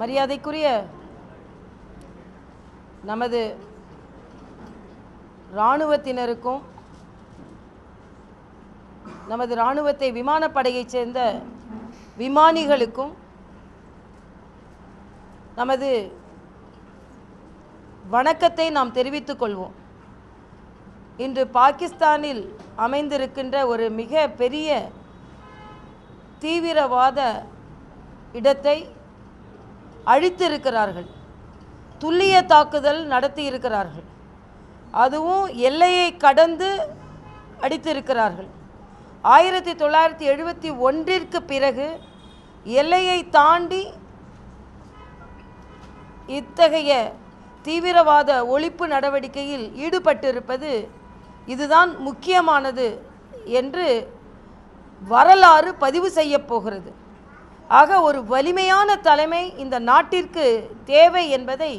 மரியாதைக்குரிய நமது இராணுவத்தினருக்கும் நமது இராணுவத்தை விமானப்படையைச் சேர்ந்த விமானிகளுக்கும் நமது வணக்கத்தை நாம் தெரிவித்துக் கொள்வோம். இன்று பாகிஸ்தானில் அமைந்திருக்கின்ற ஒரு மிக பெரிய தீவிரவாத இடத்தை அழித்திருக்கிறார்கள். துல்லிய தாக்குதல் நடத்தி இருக்கிறார்கள் அதுவும் எல்லையை கடந்து அடித்திருக்கிறார்கள். ஆயிரத்தி தொள்ளாயிரத்தி எழுபத்தி ஒன்றிற்கு பிறகு எல்லையை தாண்டி இத்தகைய தீவிரவாத ஒழிப்பு நடவடிக்கையில் ஈடுபட்டிருப்பது இதுதான் முக்கியமானது என்று வரலாறு பதிவு செய்யப் போகிறது. ஆக ஒரு வலிமையான தலைமை இந்த நாட்டிற்கு தேவை என்பதை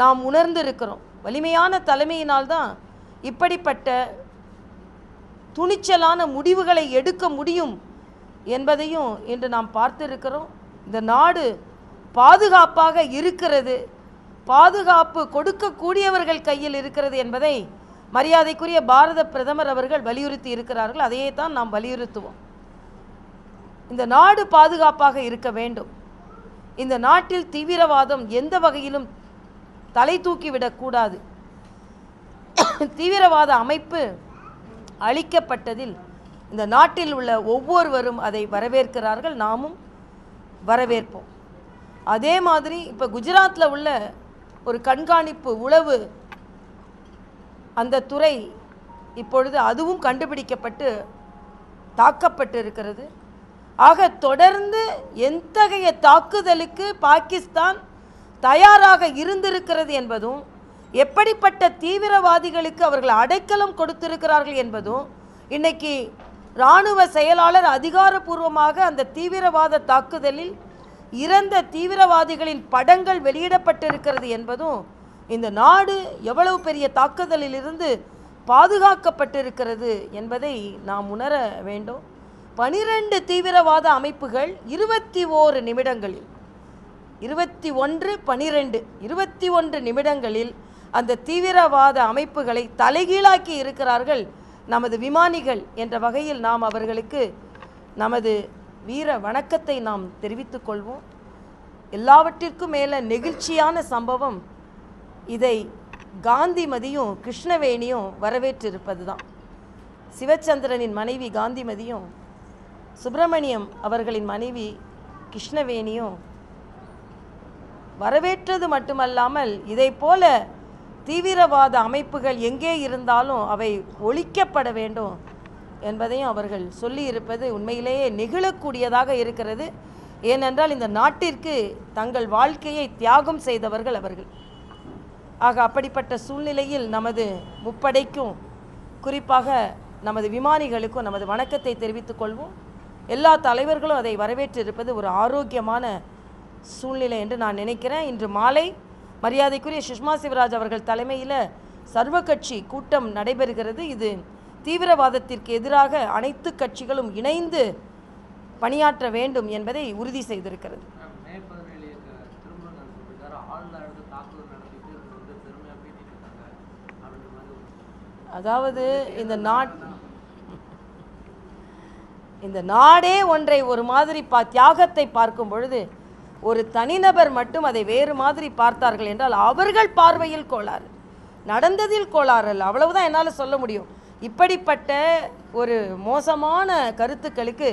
நாம் உணர்ந்திருக்கிறோம். வலிமையான தலைமையினால்தான் இப்படிப்பட்ட துணிச்சலான முடிவுகளை எடுக்க முடியும் என்பதையும் இன்று நாம் பார்த்திருக்கிறோம். இந்த நாடு பாதுகாப்பாக இருக்கிறது. பாதுகாப்பு கொடுக்கக்கூடியவர்கள் கையில் இருக்கிறது என்பதை மரியாதைக்குரிய பாரத பிரதமர் அவர்கள் வலியுறுத்தி இருக்கிறார்கள். அதையே தான் நாம் வலியுறுத்துவோம். இந்த நாடு பாதுகாப்பாக இருக்க வேண்டும். இந்த நாட்டில் தீவிரவாதம் எந்த வகையிலும் தலை தூக்கிவிடக்கூடாது தீவிரவாத அமைப்பு அளிக்கப்பட்டதில் இந்த நாட்டில் உள்ள ஒவ்வொருவரும் அதை வரவேற்கிறார்கள். நாமும் வரவேற்போம். அதே மாதிரி இப்போ குஜராத்தில் உள்ள ஒரு கண்காணிப்பு உளவு அந்த துறை இப்பொழுது அதுவும் கண்டுபிடிக்கப்பட்டு தாக்கப்பட்டு இருக்கிறது ஆக தொடர்ந்து எத்தகைய தாக்குதலுக்கு பாகிஸ்தான் தயாராக இருந்திருக்கிறது என்பதும் எப்படிப்பட்ட தீவிரவாதிகளுக்கு அவர்கள் அடைக்கலம் கொடுத்திருக்கிறார்கள் என்பதும் இன்னைக்கு இராணுவ செயலாளர் அதிகாரப்பூர்வமாக அந்த தீவிரவாத தாக்குதலில் இறந்த தீவிரவாதிகளின் படங்கள் வெளியிடப்பட்டிருக்கிறது என்பதும் இந்த நாடு எவ்வளவு பெரிய தாக்குதலிலிருந்து பாதுகாக்கப்பட்டிருக்கிறது என்பதை நாம் உணர வேண்டும். பனிரெண்டு தீவிரவாத அமைப்புகள் இருபத்தி ஓரு நிமிடங்களில் இருபத்தி ஒன்று பனிரெண்டு இருபத்தி ஒன்று நிமிடங்களில் அந்த தீவிரவாத அமைப்புகளை தலைகீழாக்கி இருக்கிறார்கள் நமது விமானிகள் என்ற வகையில் நாம் அவர்களுக்கு நமது வீர வணக்கத்தை நாம் தெரிவித்துக் கொள்வோம். எல்லாவற்றிற்கும் மேலே நெகிழ்ச்சியான சம்பவம் இதை காந்திமதியும் கிருஷ்ணவேணியும் வரவேற்றிருப்பது தான் சிவச்சந்திரனின் மனைவி காந்திமதியும் சுப்பிரமணியம் அவர்களின் மனைவி கிருஷ்ணவேணியும் வரவேற்றது மட்டுமல்லாமல் இதை போல தீவிரவாத அமைப்புகள் எங்கே இருந்தாலும் அவை ஒழிக்கப்பட வேண்டும் என்பதையும் அவர்கள் சொல்லியிருப்பது உண்மையிலேயே நெகிழக்கூடியதாக இருக்கிறது. ஏனென்றால் இந்த நாட்டிற்கு தங்கள் வாழ்க்கையை தியாகம் செய்தவர்கள் அவர்கள். ஆக அப்படிப்பட்ட சூழ்நிலையில் நமது முப்படைக்கும் குறிப்பாக நமது விமானிகளுக்கும் நமது வணக்கத்தை தெரிவித்துக் கொள்வோம். எல்லா தலைவர்களும் அதை வரவேற்றிருப்பது ஒரு ஆரோக்கியமான சூழ்நிலை என்று நான் நினைக்கிறேன். இன்று மாலை மரியாதைக்குரிய சுஷ்மா சிவராஜ் அவர்கள் தலைமையில் சர்வ கட்சி கூட்டம் நடைபெறுகிறது. இது தீவிரவாதத்திற்கு எதிராக அனைத்து கட்சிகளும் இணைந்து பணியாற்ற வேண்டும் என்பதை உறுதி செய்திருக்கிறது. அதாவது இந்த நாட் சொல்லியிருக்காரு ஆளுநர் எடுத்து தாக்குதல் நடத்திட்டு இவங்க வந்து பெருமையாக பேசிட்டு இருக்காங்க அப்படின்ற மாதிரி ஒரு அதாவது இந்த நாட் இந்த நாடே ஒன்றை ஒரு மாதிரி பா தியாகத்தை பார்க்கும் பொழுது ஒரு தனிநபர் மட்டும் அதை வேறு மாதிரி பார்த்தார்கள் என்றால் அவர்கள் பார்வையில் கோளாறு. நடந்ததில் கோளாறு அல்ல. அவ்வளவுதான் என்னால் சொல்ல முடியும். இப்படிப்பட்ட ஒரு மோசமான கருத்துக்களுக்கு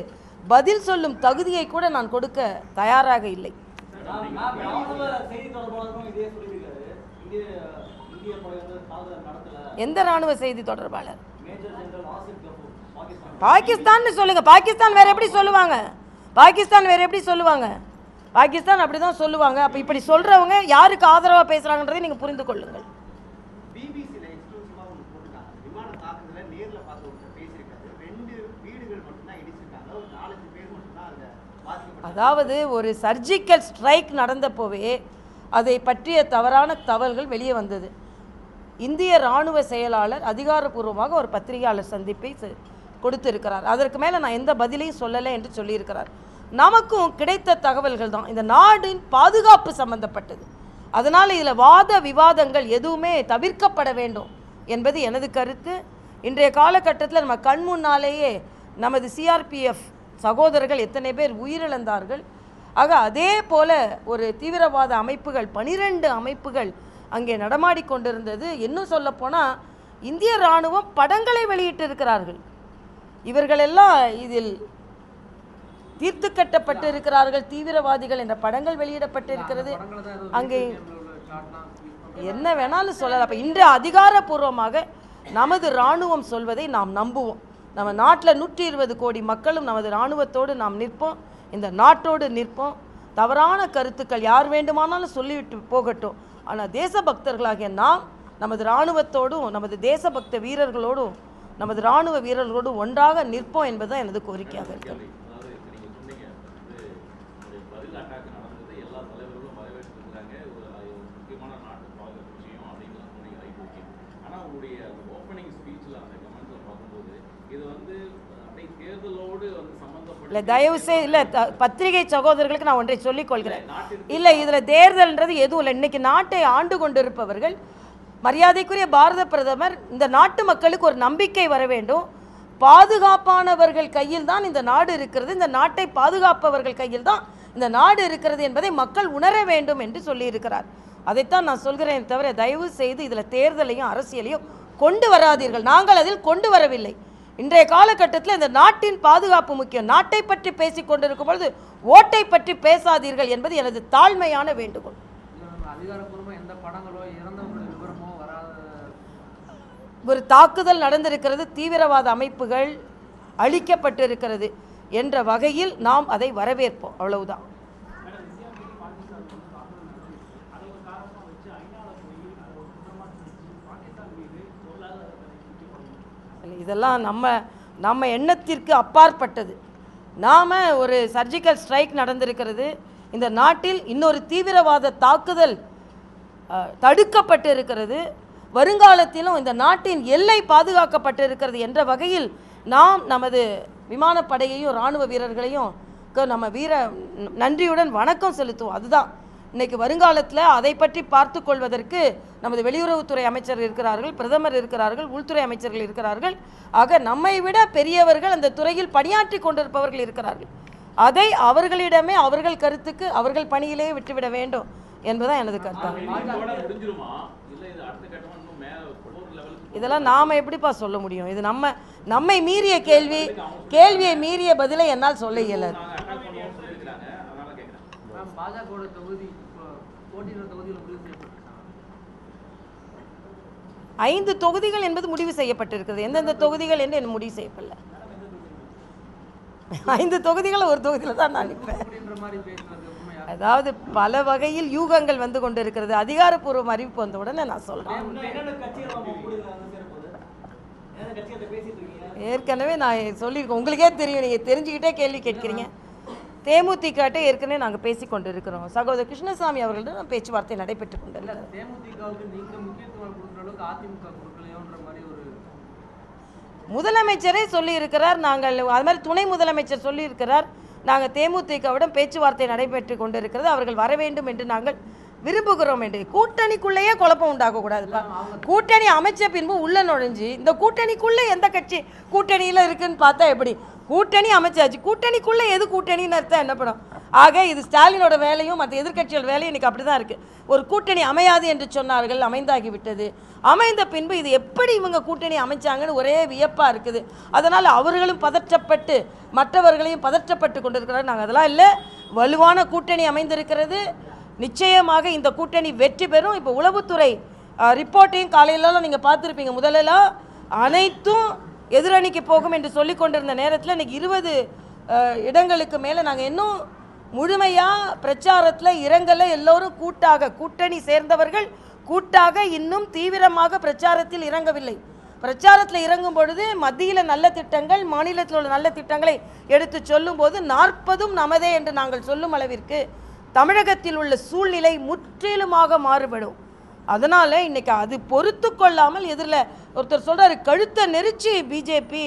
பதில் சொல்லும் தகுதியை கூட நான் கொடுக்க தயாராக இல்லை. எந்த ராணுவ செய்தி தொடர்பாளர்? பாகிஸ்தான்னு சொல்லுங்க. பாகிஸ்தான் வேற எப்படி சொல்லுவாங்க? பாகிஸ்தான் வேற எப்படி சொல்லுவாங்க? பாகிஸ்தான் அப்படி தான் சொல்லுவாங்க. அப்போ இப்படி சொல்றவங்க யாருக்கு ஆதரவாக பேசுறாங்கன்றதை நீங்க புரிந்து கொள்ளுங்கள். அதாவது ஒரு சர்ஜிக்கல் ஸ்ட்ரைக் நடந்தப்போவே அதை பற்றிய தவறான தகவல்கள் வெளியே வந்தது. இந்திய இராணுவ செயலாளர் அதிகாரப்பூர்வமாக ஒரு பத்திரிகையாளர் சந்திப்பை கொடுத்திருக்கிறார். அதற்கு மேலே நான் எந்த பதிலையும் சொல்லலை என்று சொல்லியிருக்கிறார். நமக்கும் கிடைத்த தகவல்கள் தான். இந்த நாடின் பாதுகாப்பு சம்பந்தப்பட்டது. அதனால் இதில் வாத விவாதங்கள் எதுவுமே தவிர்க்கப்பட வேண்டும் என்பது எனது கருத்து. இன்றைய காலகட்டத்தில் நம்ம கண் முன்னாலேயே நமது சிஆர்பிஎஃப் சகோதரர்கள் எத்தனை பேர் உயிரிழந்தார்கள். ஆக அதே போல ஒரு தீவிரவாத அமைப்புகள் பனிரெண்டு அமைப்புகள் அங்கே நடமாடி கொண்டிருந்தது. இன்னும் சொல்லப்போனால் இந்திய இராணுவம் படங்களை வெளியிட்டிருக்கிறார்கள். இவர்களெல்லாம் இதில் தீர்த்து கட்டப்பட்டு இருக்கிறார்கள் தீவிரவாதிகள் என்ற படங்கள் வெளியிடப்பட்டிருக்கிறது. இருக்கிறது அங்கே என்ன வேணாலும் சொல்லலாம். அப்போ இன்று அதிகாரப்பூர்வமாக நமது இராணுவம் சொல்வதை நாம் நம்புவோம். நம்ம நாட்டில் நூற்றி இருபது கோடி மக்களும் நமது இராணுவத்தோடு நாம் நிற்போம். இந்த நாட்டோடு நிற்போம். தவறான கருத்துக்கள் யார் வேண்டுமானாலும் சொல்லிவிட்டு போகட்டும். ஆனால் தேசபக்தர்களாகிய நாம் நமது இராணுவத்தோடும் நமது தேசபக்த வீரர்களோடும் நமது இராணுவ வீரர்களோடும் ஒன்றாக நிற்போம் என்பதுதான் எனது கோரிக்கையாக இருக்கிறது. இல்லை தயவு செய்து இல்லை பத்திரிகை சகோதரர்களுக்கு நான் ஒன்றை சொல்லிக் கொள்கிறேன். இல்லை இதில் தேர்தல்ன்றது எதுவும் இல்லை. இன்னைக்கு நாட்டை ஆண்டு கொண்டிருப்பவர்கள் மரியாதைக்குரிய பாரத பிரதமர் இந்த நாட்டு மக்களுக்கு ஒரு நம்பிக்கை வர வேண்டும். பாதுகாப்பானவர்கள் கையில் தான் இந்த நாடு இருக்கிறது. இந்த நாட்டை பாதுகாப்பவர்கள் கையில் தான் இந்த நாடு இருக்கிறது என்பதை மக்கள் உணர வேண்டும் என்று சொல்லியிருக்கிறார். அதைத்தான் நான் சொல்கிறேன் தவிர தயவு செய்து இதில் தேர்தலையும் அரசியலையும் கொண்டு வராதீர்கள். நாங்கள் அதில் கொண்டு வரவில்லை. இன்றைய காலகட்டத்தில் இந்த நாட்டின் பாதுகாப்பு முக்கியம். நாட்டை பற்றி பேசிக் கொண்டிருக்கும் பொழுது ஓட்டை பற்றி பேசாதீர்கள் என்பது எனது தாழ்மையான வேண்டுகோள். அதிகாரப்பூர்வமாக எந்த படங்களோ ஒரு தாக்குதல் நடந்திருக்கிறது தீவிரவாத அமைப்புகள் அழிக்கப்பட்டிருக்கிறது என்ற வகையில் நாம் அதை வரவேற்போம். அவ்வளவுதான். இதெல்லாம் நம்ம நம்ம எண்ணத்திற்கு அப்பாற்பட்டது. நாம் ஒரு சர்ஜிக்கல் ஸ்ட்ரைக் நடந்திருக்கிறது. இந்த நாட்டில் இன்னொரு தீவிரவாத தாக்குதல் தடுக்கப்பட்டு இருக்கிறது வருங்காலத்திலும் இந்த நாட்டின் எல்லை பாதுகாக்கப்பட்டு இருக்கிறது என்ற வகையில் நாம் நமது விமானப்படையையும் இராணுவ வீரர்களையும் க- நம்ம வீர நன்றியுடன் வணக்கம் செலுத்துவோம். அதுதான். இன்னைக்கு வருங்காலத்தில் அதை பற்றி பார்த்து கொள்வதற்கு நமது வெளியுறவுத்துறை அமைச்சர் இருக்கிறார்கள் பிரதமர் இருக்கிறார்கள் உள்துறை அமைச்சர்கள் இருக்கிறார்கள். ஆக நம்மை விட பெரியவர்கள் அந்த துறையில் பணியாற்றி கொண்டிருப்பவர்கள் இருக்கிறார்கள். அதை அவர்களிடமே அவர்கள் கருத்துக்கு அவர்கள் பணியிலேயே விட்டுவிட வேண்டும் என்பதுதான் எனது கருத்து இதெல்லாம் நாம் எப்படிப்பா சொல்ல முடியும்? இது நம்ம நம்மை மீறிய கேள்வி கேள்வியை மீறிய பதிலை என்னால் சொல்ல இயலாது. ஐந்து தொகுதிகள் என்பது முடிவு செய்யப்பட்டிருக்கிறது. எந்தெந்த தொகுதிகள் என்று என்ன முடிவு செய்யப்படல. ஐந்து தொகுதிகள் ஒரு தொகுதியில் தான் நான் நிற்பேன். அதாவது பல வகையில் யூகங்கள் வந்து கொண்டிருக்கிறது. அதிகாரப்பூர்வ அறிவிப்பு வந்த உடனே நான் சொல்கிறேன் ஏற்கனவே நான் சொல்லியிருக்கேன். உங்களுக்கே தெரியும். நீங்கள் தெரிஞ்சுக்கிட்டே கேள்வி கேட்குறீங்க. தேமுதிகட்டை ஏற்கனவே நாங்கள் பேசி கொண்டிருக்கிறோம். சகோதரர் கிருஷ்ணசாமி அவர்களிடம் நான் பேச்சுவார்த்தை நடைபெற்று ஒரு முதலமைச்சரே சொல்லியிருக்கிறார். நாங்கள் அது மாதிரி துணை முதலமைச்சர் சொல்லியிருக்கிறார். நாங்கள் தேமுதிகவிடம் பேச்சுவார்த்தை நடைபெற்று கொண்டிருக்கிறது. அவர்கள் வர வேண்டும் என்று நாங்கள் விரும்புகிறோம் என்று. கூட்டணிக்குள்ளேயே குழப்பம் உண்டாக்கக்கூடாதுப்பா கூட்டணி அமைச்ச பின்பு உள்ள நுழைஞ்சு இந்த கூட்டணிக்குள்ளே எந்த கட்சி கூட்டணியில் இருக்குன்னு பார்த்தா எப்படி? கூட்டணி அமைச்சாச்சு. கூட்டணிக்குள்ளே எது கூட்டணின்னு அர்த்தம் என்ன படம்? ஆக இது ஸ்டாலினோட வேலையும் மற்ற எதிர்கட்சிகள் வேலையும் இன்னைக்கு அப்படி தான் இருக்குது ஒரு கூட்டணி அமையாது என்று சொன்னார்கள் அமைந்தாகிவிட்டது அமைந்த பின்பு இது எப்படி இவங்க கூட்டணி அமைச்சாங்கன்னு ஒரே வியப்பாக இருக்குது. அதனால் அவர்களும் பதற்றப்பட்டு மற்றவர்களையும் பதற்றப்பட்டு கொண்டிருக்கிறார் நாங்கள் அதெல்லாம் இல்லை. வலுவான கூட்டணி அமைந்திருக்கிறது. நிச்சயமாக இந்த கூட்டணி வெற்றி பெறும். இப்போ உளவுத்துறை ரிப்போர்ட்டையும் காலையிலலாம் நீங்கள் பார்த்துருப்பீங்க. முதலெல்லாம் அனைத்தும் எதிரணிக்கு போகும் என்று சொல்லி கொண்டிருந்த நேரத்தில் இன்னைக்கு இருபது இடங்களுக்கு மேலே நாங்கள் இன்னும் முழுமையாக பிரச்சாரத்தில் இறங்கல எல்லோரும் கூட்டாக கூட்டணி சேர்ந்தவர்கள் கூட்டாக இன்னும் தீவிரமாக பிரச்சாரத்தில் இறங்கவில்லை. பிரச்சாரத்தில் இறங்கும் பொழுது மத்தியில் நல்ல திட்டங்கள் மாநிலத்தில் உள்ள நல்ல திட்டங்களை எடுத்து சொல்லும்போது நாற்பதும் நமதே என்று நாங்கள் சொல்லும் அளவிற்கு தமிழகத்தில் உள்ள சூழ்நிலை முற்றிலுமாக மாறுபடும். அதனால் இன்னைக்கு அது பொறுத்து கொள்ளாமல் எதிரில் ஒருத்தர் சொல்கிறார் கழுத்தை நெரிச்சு பிஜேபி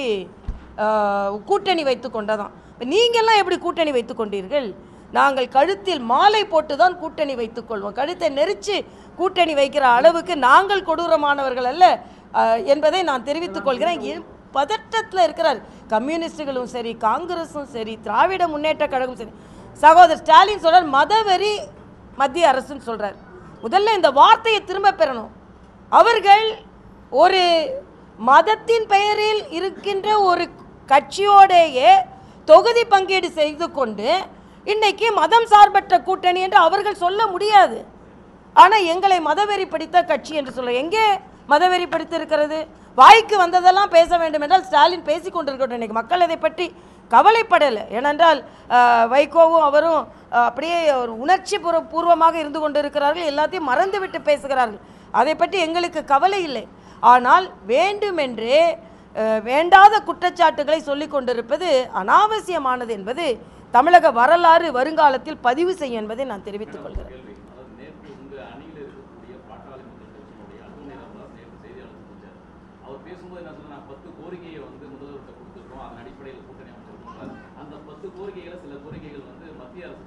கூட்டணி வைத்து கொண்டதான் இப்போ நீங்கள்லாம் எப்படி கூட்டணி வைத்து கொண்டீர்கள்? நாங்கள் கழுத்தில் மாலை போட்டு தான் கூட்டணி வைத்துக் கொள்வோம். கழுத்தை நெரிச்சு கூட்டணி வைக்கிற அளவுக்கு நாங்கள் கொடூரமானவர்கள் அல்ல என்பதை நான் தெரிவித்துக் கொள்கிறேன். பதட்டத்தில் இருக்கிறார். கம்யூனிஸ்டுகளும் சரி காங்கிரஸும் சரி திராவிட முன்னேற்ற கழகம் சரி. சகோதரர் ஸ்டாலின் சொல்றார் மதவெறி மத்திய அரசுன்னு சொல்றார். முதல்ல இந்த வார்த்தையை திரும்ப பெறணும். அவர்கள் ஒரு மதத்தின் பெயரில் இருக்கின்ற ஒரு கட்சியோடையே தொகுதி பங்கீடு செய்து கொண்டு இன்னைக்கு மதம் சார்பற்ற கூட்டணி என்று அவர்கள் சொல்ல முடியாது. ஆனால் எங்களை மதவெறி பிடித்த கட்சி என்று சொல்ல எங்கே மதவெறி பிடித்திருக்கிறது? வாய்க்கு வந்ததெல்லாம் பேச வேண்டும் என்றால் ஸ்டாலின் பேசி கொண்டிருக்கட்டும் இன்னைக்கு. மக்கள் இதை பற்றி கவலைப்படலை. ஏனென்றால் வைகோவும் அவரும் அப்படியே ஒரு உணர்ச்சி பூர்வமாக இருந்து கொண்டிருக்கிறார்கள். எல்லாத்தையும் மறந்துவிட்டு பேசுகிறார்கள். அதை பற்றி எங்களுக்கு கவலை இல்லை. ஆனால் வேண்டுமென்றே வேண்டாத குற்றச்சாட்டுகளை சொல்லிக் கொண்டிருப்பது அனாவசியமானது என்பது தமிழக வரலாறு வருங்காலத்தில் பதிவு செய்யும் என்பதை நான் தெரிவித்துக் கொள்கிறேன். கேள்வி. நேற்று இருக்கக்கூடிய பாட்டாளி அவர் பேசும்போது என்ன பத்து கோரிக்கையை வந்து முதல்வர்கிட்ட கொடுத்துருக்கோம் அடிப்படையில் கூட்டணி அந்த பத்து சில கோரிக்கைகள் வந்து மத்திய அரசு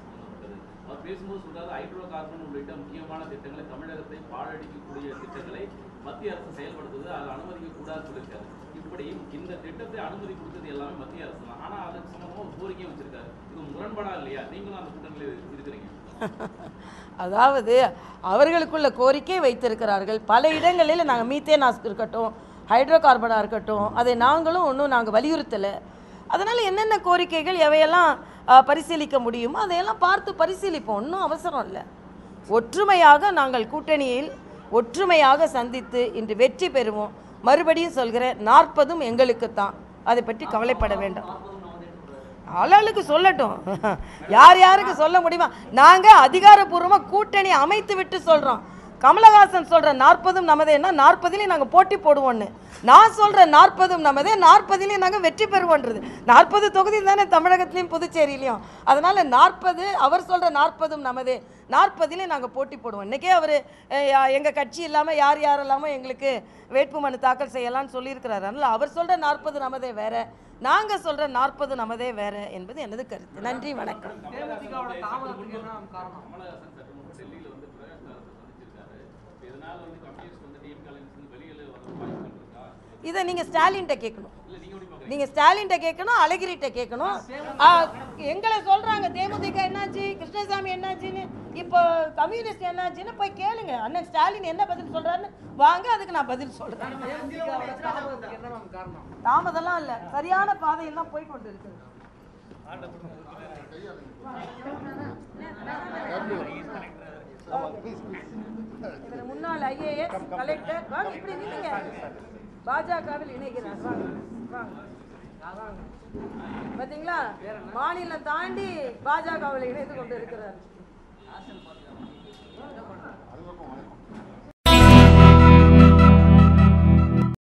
அவர் பேசும்போது சொல்றாரு ஹைட்ரோ கார்பன் உள்ளிட்ட முக்கியமான திட்டங்களை தமிழகத்தை பாழடிக்கக்கூடிய திட்டங்களை மத்திய அரசு செயல்படுத்துது. அதை அனுமதிக்க கூடாது சொல்லியிருக்காரு. இப்படி இந்த திட்டத்தை அனுமதி கொடுத்தது எல்லாமே மத்திய அரசு தான். ஆனால் அதுக்கு சம்பந்தமா ஒரு கோரிக்கை வச்சிருக்காரு. இது முரண்பாடா இல்லையா? நீங்களும் அந்த கூட்டணியில் இருக்கிறீங்க. அதாவது அவர்களுக்குள்ள கோரிக்கை வைத்திருக்கிறார்கள். பல இடங்களில் நாங்கள் மீத்தேன் இருக்கட்டும் ஹைட்ரோ கார்பனாக இருக்கட்டும் அதை நாங்களும் ஒன்றும் நாங்கள் வலியுறுத்தலை. அதனால் என்னென்ன கோரிக்கைகள் எவையெல்லாம் பரிசீலிக்க முடியுமோ அதையெல்லாம் பார்த்து பரிசீலிப்போம். ஒன்றும் அவசரம் இல்லை. ஒற்றுமையாக நாங்கள் கூட்டணியில் ஒற்றுமையாக சந்தித்து இன்று வெற்றி பெறுவோம். மறுபடியும் சொல்கிறேன் நாற்பதும் எங்களுக்குத்தான். அதை பற்றி கவலைப்பட வேண்டாம். ஆளாளுக்கு சொல்லட்டும். யார் யாருக்கு சொல்ல முடியுமா நாங்கள் அதிகாரப்பூர்வமாக கூட்டணி அமைத்து விட்டு சொல்கிறோம் கமலஹாசன் சொல்கிற நாற்பதும் நமதேன்னா நாற்பதுலேயும் நாங்கள் போட்டி போடுவோன்னு நான் சொல்கிற நாற்பதும் நமதே நாற்பதுலேயும் நாங்கள் வெற்றி பெறுவோன்றது. நாற்பது தொகுதி தானே தமிழகத்துலேயும் புதுச்சேரியிலையும். அதனால் நாற்பது அவர் சொல்கிற நாற்பதும் நமதே. நாற்பதுலேயும் நாங்கள் போட்டி போடுவோம். இன்றைக்கே அவர் எங்கள் கட்சி இல்லாமல் யார் யார் இல்லாமல் எங்களுக்கு வேட்புமனு தாக்கல் செய்யலாம்னு சொல்லியிருக்கிறாரு. அதனால் அவர் சொல்கிற நாற்பது நமதே வேறு நாங்கள் சொல்கிற நாற்பது நமதே வேறு என்பது எனது கருத்து. நன்றி வணக்கம். இதை நீங்க ஸ்டாலின்ட்ட கேட்கணும். இல்ல நீங்க எப்படி பாக்குறீங்க நீங்க ஸ்டாலின்ட்ட கேட்கணும் அழகிரிட்ட கேட்கணும். எங்களை சொல்றாங்க தேமுதிக என்னாச்சு கிருஷ்ணசாமி என்னாச்சுன்னு. இப்போ கம்யூனிஸ்ட் என்னாச்சுன்னு போய் கேளுங்க. அண்ணன் ஸ்டாலின் என்ன பதில் சொல்றாருன்னு வாங்க அதுக்கு நான் பதில் காரணம்? தாமதம்லாம் இல்ல. சரியான பாதையில் தான் போய் கொண்டு இருக்குது ஐஏஎஸ் கலெக்டர். வாங்க இப்படி நில்லுங்க. பாஜகவில் இணைகிறார். வாங்க வாங்க. பாத்தீங்களா? மாநிலம் தாண்டி பாஜகவில் இணைந்து கொண்டு இருக்கிறார்